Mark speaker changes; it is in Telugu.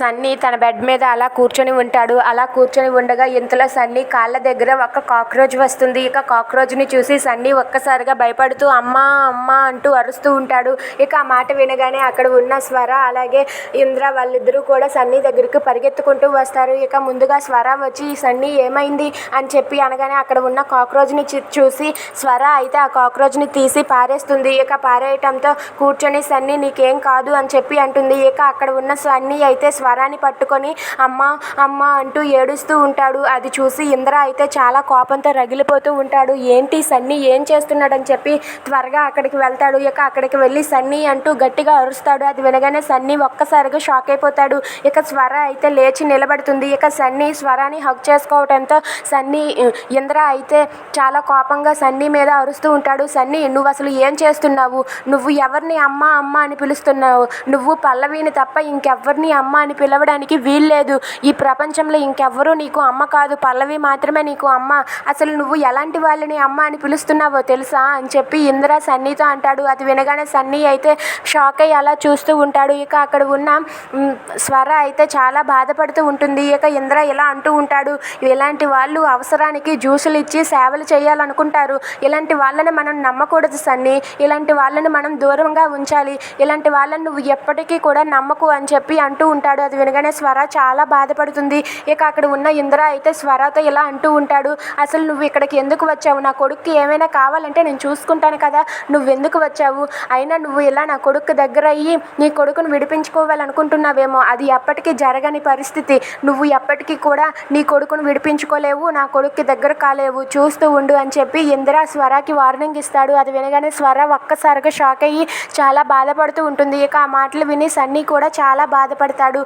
Speaker 1: సన్నీ తన బెడ్ మీద అలా కూర్చొని ఉంటాడు. అలా కూర్చొని ఉండగా ఇంతలో సన్నీ కాళ్ళ దగ్గర ఒక కాక్రోచ్ వస్తుంది. ఇక కాక్రోచ్ని చూసి సన్నీ ఒక్కసారిగా భయపడుతూ అమ్మా అమ్మా అంటూ అరుస్తూ ఉంటాడు. ఇక ఆ మాట వినగానే అక్కడ ఉన్న స్వర అలాగే ఇంద్ర వాళ్ళిద్దరూ కూడా సన్నీ దగ్గరికి పరిగెత్తుకుంటూ వస్తారు. ఇక ముందుగా స్వర వచ్చి సన్నీ ఏమైంది? అని చెప్పి అనగానే అక్కడ ఉన్న కాక్రోచ్ని చూసి స్వర అయితే ఆ కాక్రోచ్ని తీసి పారేస్తుంది. ఇక పారేయటంతో కూర్చొని సన్నీ నీకేం కాదు అని చెప్పి అంటుంది. ఇక అక్కడ ఉన్న సన్నీ అయితే స్వరాన్ని పట్టుకొని అమ్మ అమ్మ అంటూ ఏడుస్తూ ఉంటాడు. అది చూసి ఇంద్ర అయితే చాలా కోపంతో రగిలిపోతూ ఉంటాడు. ఏంటి సన్నీ ఏం చేస్తున్నాడని చెప్పి త్వరగా అక్కడికి వెళ్తాడు. ఇక అక్కడికి వెళ్ళి సన్నీ అంటూ గట్టిగా అరుస్తాడు. అది వినగానే సన్నీ ఒక్కసారిగా షాక్ అయిపోతాడు. ఇక స్వర అయితే లేచి నిలబడుతుంది. ఇక సన్నీ స్వరాన్ని హక్ చేసుకోవడంతో సన్నీ ఇంద్ర అయితే చాలా కోపంగా సన్నీ మీద అరుస్తూ ఉంటాడు. సన్నీ నువ్వు అసలు ఏం చేస్తున్నావు? నువ్వు ఎవరిని అమ్మ అమ్మ అని పిలుస్తున్నావు? నువ్వు పల్లవిని తప్ప ఇంకెవ్వరిని అమ్మ అని పిలవడానికి వీల్లేదు. ఈ ప్రపంచంలో ఇంకెవ్వరూ నీకు అమ్మ కాదు పల్లవి మాత్రమే నీకు అమ్మ. అసలు నువ్వు ఎలాంటి వాళ్ళని అమ్మ అని పిలుస్తున్నావో తెలుసా? అని చెప్పి ఇందిరా సన్నీతో అంటాడు. అది వినగానే సన్నీ అయితే షాక్ అయ్యి అలా చూస్తూ ఉంటాడు. ఇక అక్కడ ఉన్న స్వర అయితే చాలా బాధపడుతూ ఉంటుంది. ఇక ఇంద్ర ఇలా అంటూ ఉంటాడు. ఇలాంటి వాళ్ళు అవసరానికి జ్యూసులు ఇచ్చి సేవలు చేయాలనుకుంటారు. ఇలాంటి వాళ్ళని మనం నమ్మకూడదు సన్నీ. ఇలాంటి వాళ్ళని మనం దూరంగా ఉంచాలి. ఇలాంటి వాళ్ళని నువ్వు ఎప్పటికీ కూడా నమ్మకు అని చెప్పి అంటూ ఉంటాడు. అది వినగానే స్వర చాలా బాధపడుతుంది. ఇక అక్కడ ఉన్న ఇంద్ర అయితే స్వరతో ఇలా అంటూ ఉంటాడు. అసలు నువ్వు ఇక్కడికి ఎందుకు వచ్చావు? నా కొడుక్కి ఏమైనా కావాలంటే నేను చూసుకుంటాను కదా. నువ్వెందుకు వచ్చావు? అయినా నువ్వు ఇలా నా కొడుకు దగ్గర అయ్యి నీ కొడుకును విడిపించుకోవాలనుకుంటున్నావేమో. అది ఎప్పటికీ జరగని పరిస్థితి. నువ్వు ఎప్పటికీ కూడా నీ కొడుకును విడిపించుకోలేవు నా కొడుక్కి దగ్గర కాలేవు. చూస్తూ ఉండు అని చెప్పి ఇందిర స్వరాకి వార్నింగ్ ఇస్తాడు. అది వినగానే స్వర ఒక్కసారిగా షాక్ అయ్యి చాలా బాధపడుతూ ఉంటుంది. ఇక ఆ మాటలు విని సన్నీ కూడా చాలా బాధపడతాడు.